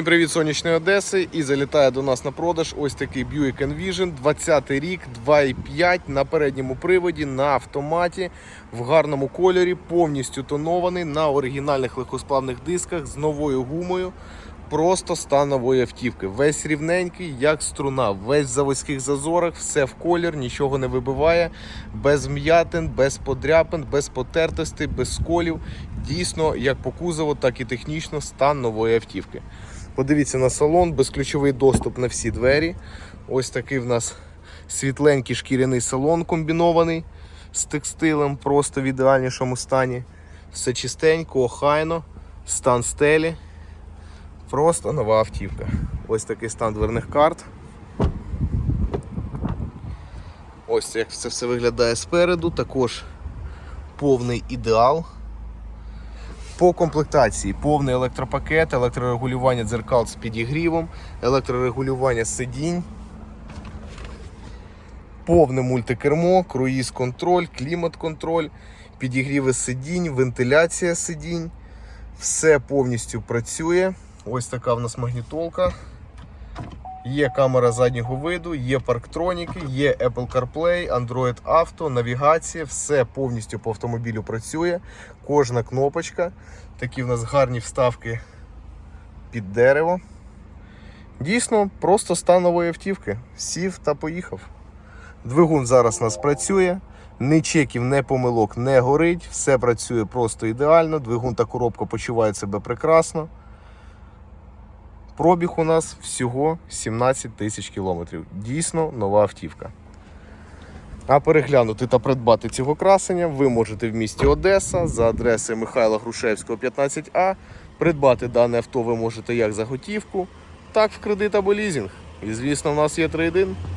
Всім Привіт, сонячної Одеси! І залітає до нас на продаж ось такий Buick Envision, 20 рік, 2,5 на передньому приводі, на автоматі, в гарному кольорі, повністю тонований на оригінальних легкосплавних дисках з новою гумою. Просто стан нової автівки. Весь рівненький, як струна, весь в заводських зазорах, все в колір, нічого не вибиває, без м'ятин, без подряпин, без потертостей, без сколів. Дійсно, як по кузову, так і технічно стан нової автівки. Подивіться на салон, безключовий доступ на всі двері. Ось такий в нас світленький шкіряний салон комбінований з текстилем, просто в ідеальнішому стані. Все чистенько, охайно, стан стелі. Просто нова автівка. Ось такий стан дверних карт. Ось як це все виглядає спереду. Також повний ідеал. По комплектації повний електропакет, електрорегулювання дзеркал з підігрівом, електрорегулювання сидінь, повне мультикермо, круїз-контроль, клімат-контроль, підігріви сидінь, вентиляція сидінь. Все повністю працює. Ось така в нас магнітолка. Є камера заднього виду, є парктроніки, є Apple CarPlay, Android Auto, навігація, все повністю по автомобілю працює. Кожна кнопочка. Такі в нас гарні вставки під дерево. Дійсно, просто стан нової автівки. Сів та поїхав. Двигун зараз у нас працює. Ні чеків, ні помилок не горить. Все працює просто ідеально. Двигун та коробка почувають себе прекрасно. Пробіг у нас всього 17 тисяч кілометрів. Дійсно нова автівка. А переглянути та придбати цього красення ви можете в місті Одеса за адресою Михайла Грушевського, 15А. Придбати дане авто ви можете як за готівку, так в кредит або лізинг. І звісно, в нас є трейдин.